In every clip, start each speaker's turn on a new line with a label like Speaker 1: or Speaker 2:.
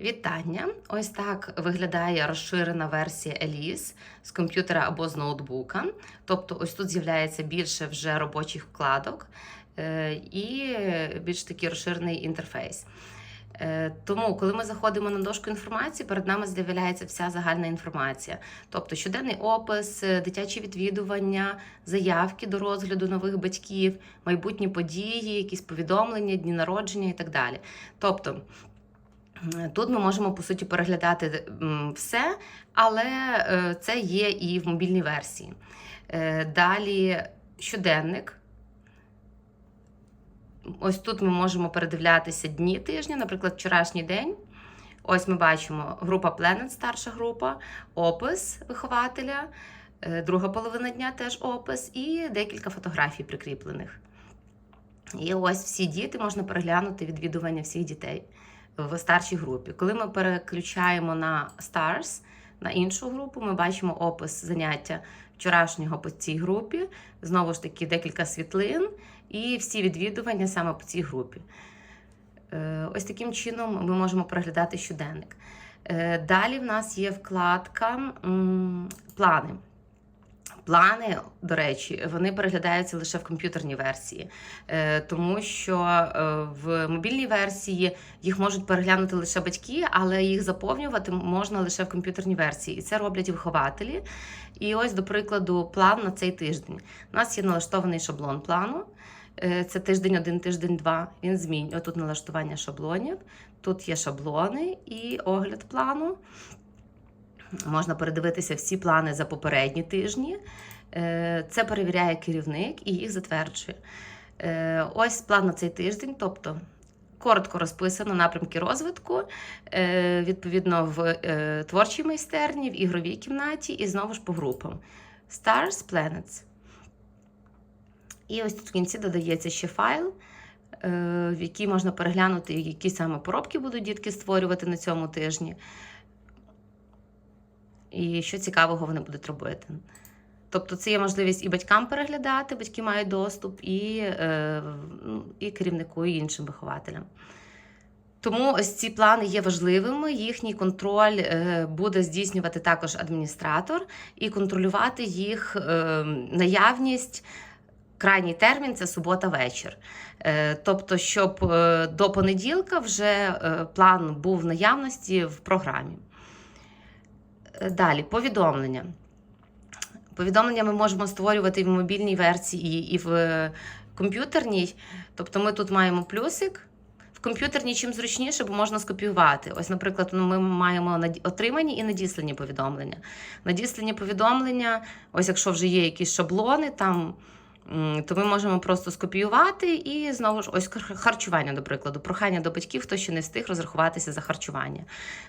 Speaker 1: Вітання! Ось так виглядає розширена версія Elise з комп'ютера або з ноутбука. Тобто, ось тут з'являється більше вже робочих вкладок е, і більш такий розширений інтерфейс. Е, Тому, коли ми заходимо на дошку інформації, перед нами з'являється вся загальна інформація, тобто щоденний опис, е, дитячі відвідування, заявки до розгляду нових батьків, майбутні події, якісь повідомлення, дні народження і так далі. Тобто. М, Тут ми можемо по суті переглядати все, але е, це є і в мобільній версії. Е, Далі щоденник. Ось тут ми можемо передивлятися дні тижня, наприклад, вчорашній день. Ось ми бачимо група Planet, старша група, опис вихователя, е, друга половина дня теж опис, і декілька фотографій прикріплених. І ось всі діти можна переглянути відвідування всіх дітей в старшій групі. Коли ми переключаємо на Stars, на іншу групу, ми бачимо опис заняття вчорашнього по цій групі. Знову ж таки, декілька світлин і всі відвідування саме по цій групі. Е, Ось таким чином ми можемо переглядати щоденник. Е, Далі в нас є вкладка плани. Плани, до речі, вони переглядаються лише в комп'ютерній версії, Е, тому що е, в мобільній версії їх можуть переглянути лише батьки, але їх заповнювати можна лише в комп'ютерній версії. І це роблять вихователі. І ось, до прикладу, план на цей тиждень. У нас є налаштований шаблон плану. Е, Це тиждень один, тиждень два. Він змінює. Тут налаштування шаблонів, тут є шаблони і огляд плану. Можна передивитися всі плани за попередні тижні. Е, Це перевіряє керівник і їх затверджує. Е, Ось план на цей тиждень, тобто коротко розписано напрямки розвитку, е, відповідно, в творчій майстерні, в ігровій кімнаті і знову ж по групам. Stars, Planets. І ось тут в кінці додається ще файл, в який можна переглянути, які саме поробки будуть дітки створювати на цьому тижні. І що цікавого вони будуть робити. Тобто це є можливість і батькам переглядати, батьки мають доступ, і, е, ну, і керівнику, і іншим вихователям. Тому ось ці плани є важливими. Їхній контроль е, буде здійснювати також адміністратор і контролювати їх е, наявність. Крайній термін це субота вечір. Е, Тобто, щоб до понеділка вже план був в наявності в програмі. Далі повідомлення. Повідомлення ми можемо створювати і в мобільній версії, і в е, комп'ютерній. Тобто ми тут маємо плюсик. В комп'ютерній чим зручніше, бо можна скопіювати. Ось, наприклад, ну, ми маємо отримані і надіслані повідомлення. Надіслані повідомлення, ось якщо вже є якісь шаблони, там, то ми можемо просто скопіювати і знову ж ось хар- харчування, до прикладу, прохання до батьків, хто ще не встиг розрахуватися за харчування.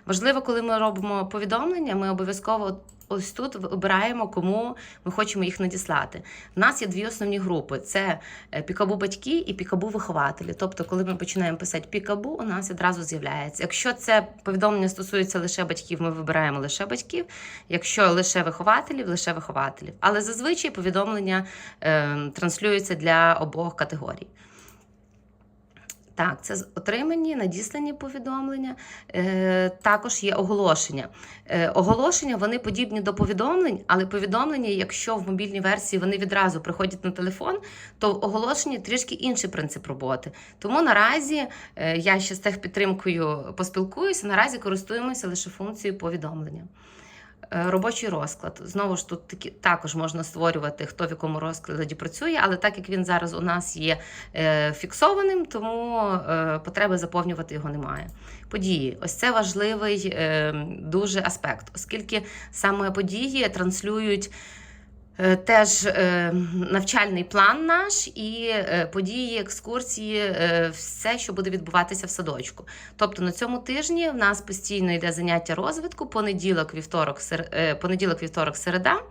Speaker 1: Важливо, коли ми робимо повідомлення, ми обов'язково ось тут обираємо, кому ми хочемо їх надіслати. У нас є дві основні групи: це е, пікабу батьки і пікабу вихователі. Тобто, коли ми починаємо писати пікабу, у нас відразу з'являється. Якщо це повідомлення стосується лише батьків, ми вибираємо лише батьків. Якщо лише вихователів, лише вихователів. Але зазвичай повідомлення е, транслюються для обох категорій. Так, це отримані, надіслані повідомлення. Е, також є оголошення. Е, оголошення вони подібні до повідомлень, але повідомлення, якщо в мобільній версії вони відразу приходять на телефон, то в оголошенні трішки інший принцип роботи. Тому наразі е, я ще з техпідтримкою поспілкуюся. Наразі користуємося лише функцією повідомлення. Е, Робочий розклад. Знову ж тут такі, також можна створювати, хто в якому розкладі працює, але так як він зараз у нас є е, фіксованим, тому е, потреби заповнювати його немає. Події. Ось це важливий е, дуже аспект, оскільки саме події транслюють. Е, Теж е, навчальний план наш і е, події, екскурсії, все, що буде відбуватися в садочку. Тобто на цьому тижні в нас постійно йде заняття розвитку, понеділок, вівторок, понеділок, вівторок, середа.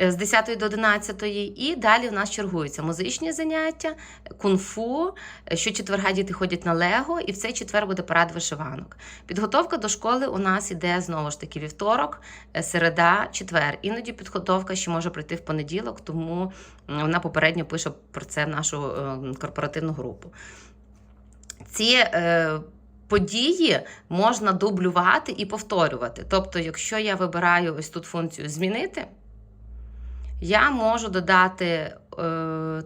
Speaker 1: Е, З 10 до 11 і далі в нас чергуються музичні заняття, кунг-фу. е, Щочетверга діти ходять на Лего, і в цей четвер буде парад вишиванок. Підготовка до школи у нас іде знову ж таки вівторок, е, середа, четвер. Іноді підготовка ще може прийти в понеділок, тому вона попередньо пише про це в нашу корпоративну групу. Ці події можна дублювати і повторювати. Тобто, якщо я вибираю ось тут функцію змінити, я можу додати е,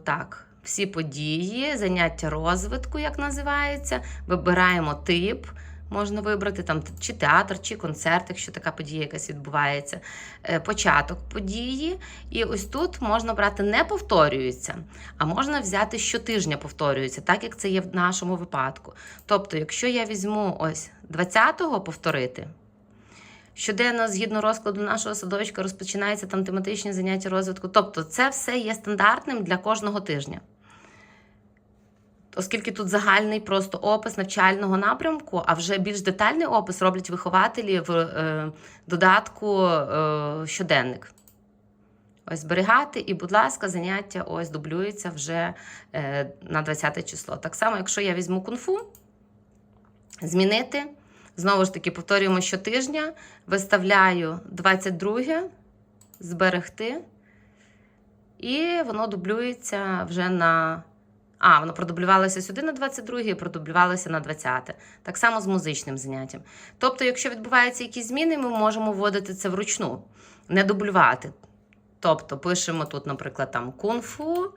Speaker 1: так, всі події, заняття розвитку, як називається. Вибираємо тип. Можна вибрати там чи театр, чи концерт, якщо така подія якась відбувається, е, початок події. І ось тут можна брати не повторюється, а можна взяти щотижня повторюється, так як це є в нашому випадку. Тобто, якщо я візьму ось 20-го повторити, щоденно, згідно розкладу нашого садочка, розпочинається там тематичні заняття розвитку. Тобто, це все є стандартним для кожного тижня. Оскільки тут загальний просто опис навчального напрямку, а вже більш детальний опис роблять вихователі в е, додатку е, щоденник. Ось зберігати, і, будь ласка, заняття ось дублюється вже е, на 20 число. Так само, якщо я візьму кунг-фу, змінити. Знову ж таки, повторюємо щотижня, виставляю 22, зберегти, і воно дублюється вже на. А, воно продублювалося сюди на 22 і продублювалося на 20. Так само з музичним заняттям. Тобто, якщо відбуваються якісь зміни, ми можемо вводити це вручну, не дублювати. Тобто, пишемо тут, наприклад, там кунг-фу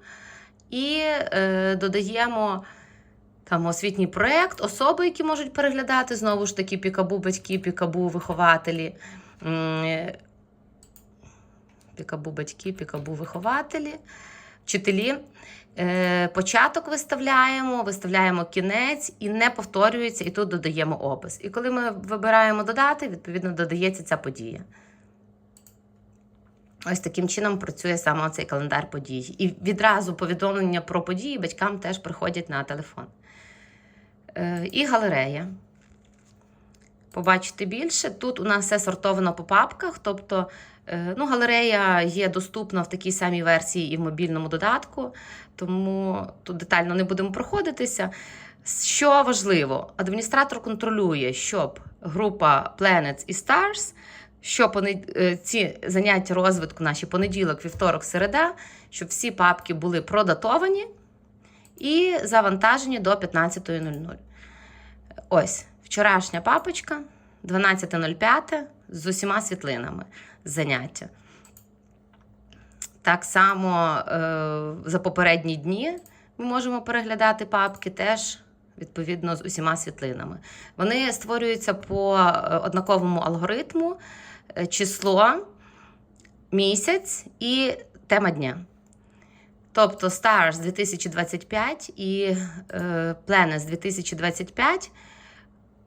Speaker 1: і е, додаємо там освітній проєкт, особи, які можуть переглядати, знову ж таки, пікабу батьки, пікабу вихователі. Пікабу батьки, пікабу вихователі, вчителі. Е, Початок виставляємо, виставляємо кінець і не повторюється, і тут додаємо опис. І коли ми вибираємо додати, відповідно додається ця подія. Ось таким чином працює саме цей календар подій. І відразу повідомлення про події батькам теж приходять на телефон. Е, І галерея. Побачити більше. Тут у нас все сортовано по папках, тобто е, ну, галерея є доступна в такій самій версії і в мобільному додатку, тому тут детально не будемо проходитися. Що важливо, адміністратор контролює, щоб група Planets і Stars, що понед... е, ці заняття розвитку наші понеділок, вівторок, середа, щоб всі папки були продатовані і завантажені до 15.00. Ось вчорашня папочка, 12.05 з усіма світлинами заняття. Так само е, за попередні дні ми можемо переглядати папки теж відповідно з усіма світлинами. Вони створюються по е, однаковому алгоритму, е, число, місяць і тема дня. Тобто Stars 2025 і е, Planets 2025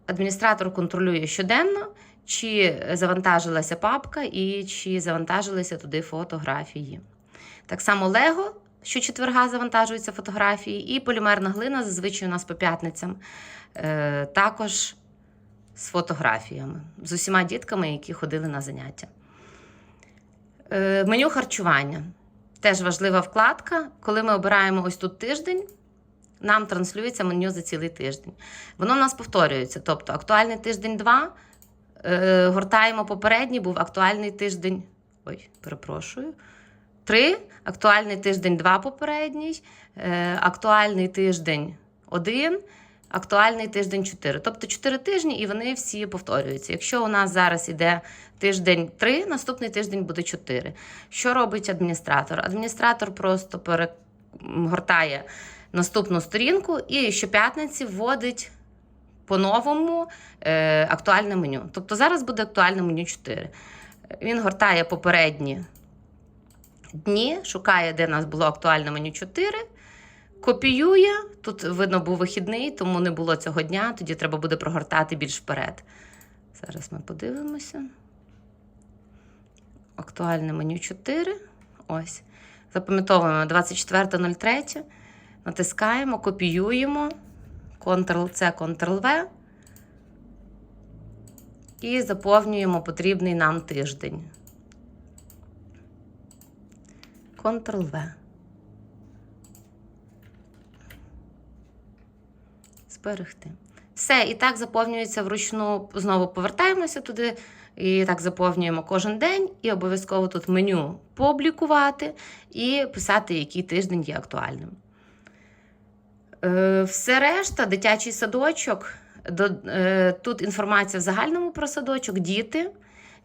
Speaker 1: адміністратор контролює щоденно, чи завантажилася папка і чи завантажилися туди фотографії. Так само Лего щочетверга завантажуються фотографії, і полімерна глина зазвичай у нас по п'ятницям е, також з фотографіями, з усіма дітками, які ходили на заняття. Е, меню харчування. Теж важлива вкладка. Коли ми обираємо ось тут тиждень, нам транслюється меню за цілий тиждень. Воно в нас повторюється. Тобто актуальний тиждень 2, е, гортаємо попередній, був актуальний тиждень. Ой, перепрошую. 3, актуальний тиждень 2 попередній, е, актуальний тиждень 1, актуальний тиждень 4. Тобто 4 тижні і вони всі повторюються. Якщо у нас зараз іде тиждень 3, наступний тиждень буде 4. Що робить адміністратор? Адміністратор просто перегортає наступну сторінку і щоп'ятниці вводить по-новому е, актуальне меню. Тобто зараз буде актуальне меню 4. Він гортає попередні дні, шукає, де у нас було актуальне меню 4. Копіює, тут видно був вихідний, тому не було цього дня, тоді треба буде прогортати більш вперед. Зараз ми подивимося. Актуальне меню 4. Ось. Запам'ятовуємо 24.03. Натискаємо, копіюємо. Ctrl-C, Ctrl-V. І заповнюємо потрібний нам тиждень. Ctrl-V. Зберегти. Все, і так заповнюється вручну. Знову повертаємося туди. І так заповнюємо кожен день, і обов'язково тут меню публікувати і писати, який тиждень є актуальним. Е, Все решта, дитячий садочок, До, е, тут інформація в загальному про садочок, діти,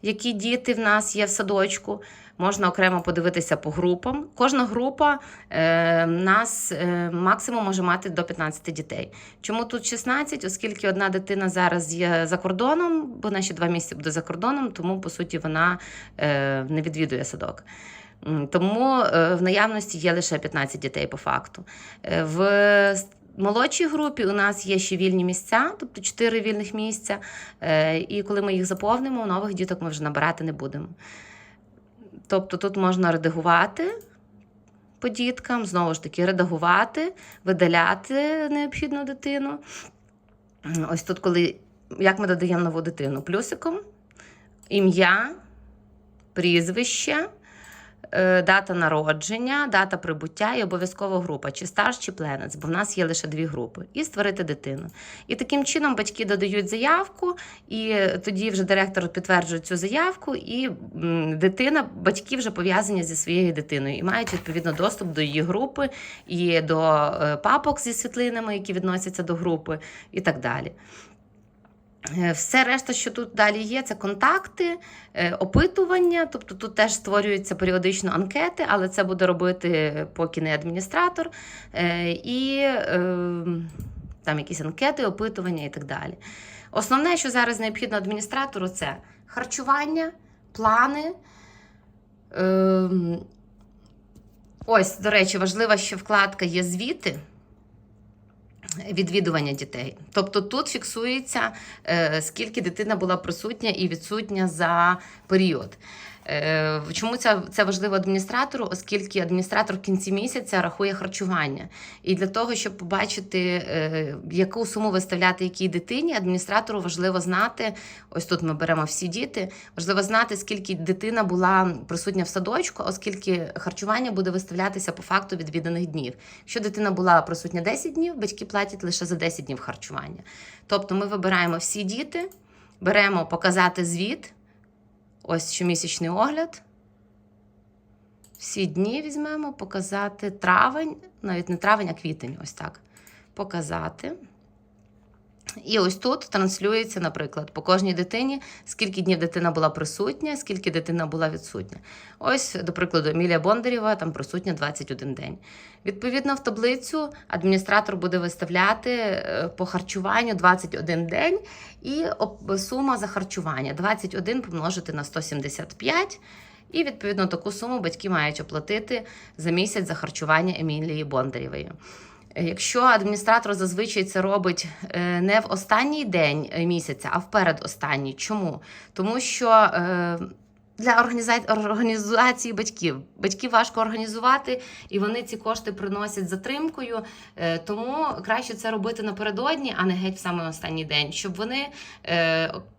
Speaker 1: які діти в нас є в садочку. Можна окремо подивитися по групам. Кожна група е, нас е, максимум може мати до 15 дітей. Чому тут 16? Оскільки одна дитина зараз є за кордоном, бо ще два місяці буде за кордоном, тому по суті вона е, не відвідує садок. Тому е, в наявності є лише 15 дітей по факту. Е, В молодшій групі у нас є ще вільні місця, тобто 4 вільних місця. Е, І коли ми їх заповнимо, нових діток ми вже набирати не будемо. Тобто тут можна редагувати по діткам, знову ж таки, редагувати, видаляти необхідну дитину. Ось тут, коли як ми додаємо нову дитину? Плюсиком, ім'я, прізвище, дата народження, дата прибуття і обов'язково група, чи старш, чи пленець, бо в нас є лише дві групи, і створити дитину. І таким чином батьки додають заявку, і тоді вже директор підтверджує цю заявку, і дитина, батьки вже пов'язані зі своєю дитиною і мають відповідно доступ до її групи і до е, папок зі світлинами, які відносяться до групи, і так далі. Е, Все решта, що тут далі є, це контакти, е, опитування. Тобто тут теж створюються періодично анкети, але це буде робити поки не адміністратор. Е, І е, там якісь анкети, опитування і так далі. Основне, що зараз необхідно адміністратору, це харчування, плани. Ем, Ось, до речі, важлива ще вкладка є звіти відвідування дітей. Тобто тут фіксується, е, скільки дитина була присутня і відсутня за період. Е, Чому це, це важливо адміністратору? Оскільки адміністратор в кінці місяця рахує харчування. І для того, щоб побачити, е, яку суму виставляти якій дитині, адміністратору важливо знати, ось тут ми беремо всі діти, важливо знати, скільки дитина була присутня в садочку, оскільки харчування буде виставлятися по факту відвіданих днів. Якщо дитина була присутня 10 днів, батьки платять лише за 10 днів харчування. Тобто ми вибираємо всі діти, беремо показати звіт. Ось щомісячний огляд. Всі дні візьмемо, показати травень, навіть не травень, а квітень, ось так. Показати. І ось тут транслюється, наприклад, по кожній дитині, скільки днів дитина була присутня, скільки дитина була відсутня. Ось, до прикладу, Емілія Бондарєва там присутня 21 день. Відповідно, в таблицю адміністратор буде виставляти е, по харчуванню 21 день і сума за харчування 21 помножити на 175. І відповідно таку суму батьки мають оплатити за місяць за харчування Емілії Бондарєвої. Е, Якщо адміністратор зазвичай це робить е, не в останній день е, місяця, а в передостанній. Чому? Тому що для організації, батьків батьків важко організувати, і вони ці кошти приносять затримкою. Тому краще це робити напередодні, а не геть в саме останній день, щоб вони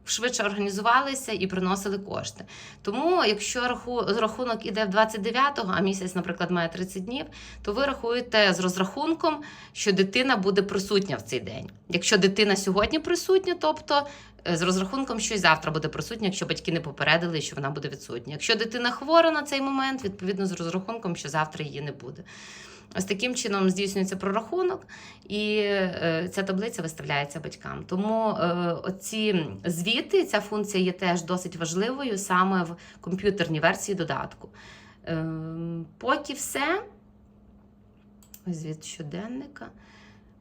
Speaker 1: швидше організувалися і приносили кошти. Тому, якщо раху- рахунок іде в 29-го, а місяць, наприклад, має 30 днів, то ви рахуєте з розрахунком, що дитина буде присутня в цей день. Якщо дитина сьогодні присутня, тобто е, з розрахунком, що й завтра буде присутня, якщо батьки не попередили, що вона буде відсутня. Якщо дитина хвора на цей момент, відповідно з розрахунком, що завтра її не буде. Ось таким чином здійснюється прорахунок, і е, ця таблиця виставляється батькам. Тому е, оці звіти, ця функція є теж досить важливою саме в комп'ютерній версії додатку. Е, поки все. Звіт щоденника.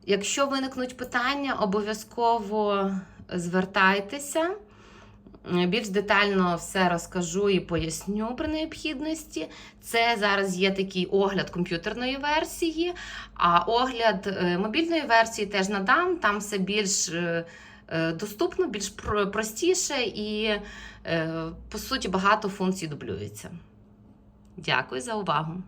Speaker 1: Якщо виникнуть питання, обов'язково звертайтеся. Більш детально все розкажу і поясню при необхідності. Це зараз є такий огляд комп'ютерної версії, а огляд е, мобільної версії теж надам. Там все більш е, е, доступно, більш простіше і, е, по суті, багато функцій дублюється. Дякую за увагу.